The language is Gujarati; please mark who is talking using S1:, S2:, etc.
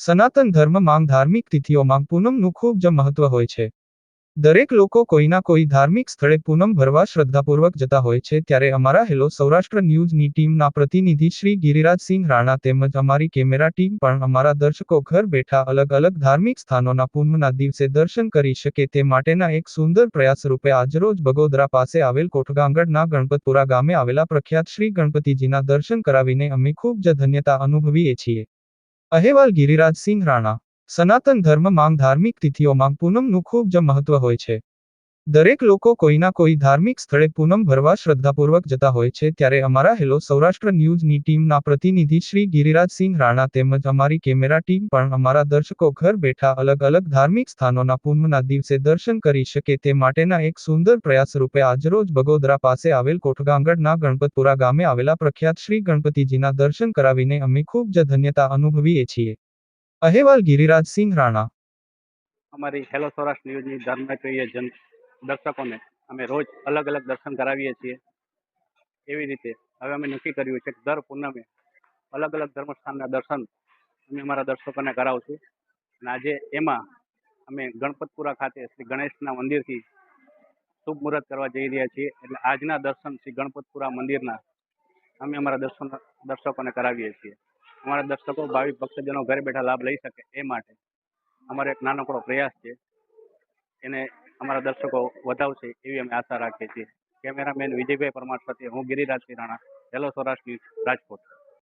S1: સનાતન ધર્મમાં ધાર્મિક તિથિઓમાં પૂનમનું ખૂબ જ મહત્વ હોય છે. દરેક લોકો કોઈના કોઈ ધાર્મિક સ્થળે પૂનમ ભરવા શ્રદ્ધાપૂર્વક જતા હોય છે ત્યારે અમારા હેલો સૌરાષ્ટ્ર ન્યૂઝની ટીમના પ્રતિનિધિ શ્રી ગિરિરાજસિંહ રાણા તેમજ અમારી કેમેરા ટીમ પણ અમારા દર્શકો ઘર બેઠા અલગ અલગ ધાર્મિક સ્થાનોના પૂનમના દિવસે દર્શન કરી શકે તે માટેના એક સુંદર પ્રયાસ રૂપે આજરોજ બગોદરા પાસે આવેલ કોઠગાંગડના ગણપતપુરા ગામે આવેલા પ્રખ્યાત શ્રી ગણપતિજીના દર્શન કરાવીને અમે ખૂબ જ ધન્યતા અનુભવીએ છીએ. અહેવાલ ગિરિરાજસિંહ રાણા સનાતન ધર્મમાં ધાર્મિક તિથિઓમાં પૂનમનું ખૂબ જ મહત્વ હોય છે. દરેક લોકો કોઈના કોઈ ધાર્મિક સ્થળે પૂનમ ભરવા શ્રદ્ધાપૂર્વક જતા હોય છે ત્યારે અમારા હેલો સૌરાષ્ટ્ર ન્યૂઝની ટીમના પ્રતિનિધિ શ્રી ગિરિરાજસિંહ રાણા તેમજ અમારી કેમેરા ટીમ પણ અમારા દર્શકો ઘર બેઠા અલગ અલગ ધાર્મિક સ્થાનોના પૂનમના દિવસે દર્શન કરી શકે તે માટેના એક સુંદર પ્રયાસ રૂપે આજરોજ બગોદરા પાસે આવેલ કોઠગાંગડના ગણપતપુરા ગામે આવેલા પ્રખ્યાત શ્રી ગણપતિજીના દર્શન કરાવીને અમે ખૂબ જ ધન્યતા અનુભવીએ છીએ. અહેવાલ ગિરિરાજસિંહ રાણા.
S2: અમારી હેલો સૌરાષ્ટ્ર ન્યૂઝની ધર્મપ્રિય જન દર્શકોને અમે રોજ અલગ અલગ દર્શન કરાવીએ છીએ. એવી રીતે હવે અમે નક્કી કર્યું છે કે દર પૂનમે અલગ અલગ ધર્મસ્થાનના દર્શન અમે અમારા દર્શકોને કરાવશું. અને આજે એમાં અમે ગણપતપુરા ખાતે શ્રી ગણેશના મંદિરથી શુભ મુહૂર્ત કરવા જઈ રહ્યા છીએ. એટલે આજના દર્શન શ્રી ગણપતપુરા મંદિરના અમે અમારા દર્શન દર્શકોને કરાવીએ છીએ. અમારા દર્શકો ભાવિક ભક્તજનો ઘરે બેઠા લાભ લઈ શકે એ માટે અમારો એક નાનકડો પ્રયાસ છે. એને અમારા દર્શકો વધાવશે એવી અમે આશા રાખીએ છીએ. કેમેરામેન વિજયભાઈ પરમાર સાથે હું ગિરિરાજસિંહ રાણા હેલો સૌરાષ્ટ્ર રાજકોટ.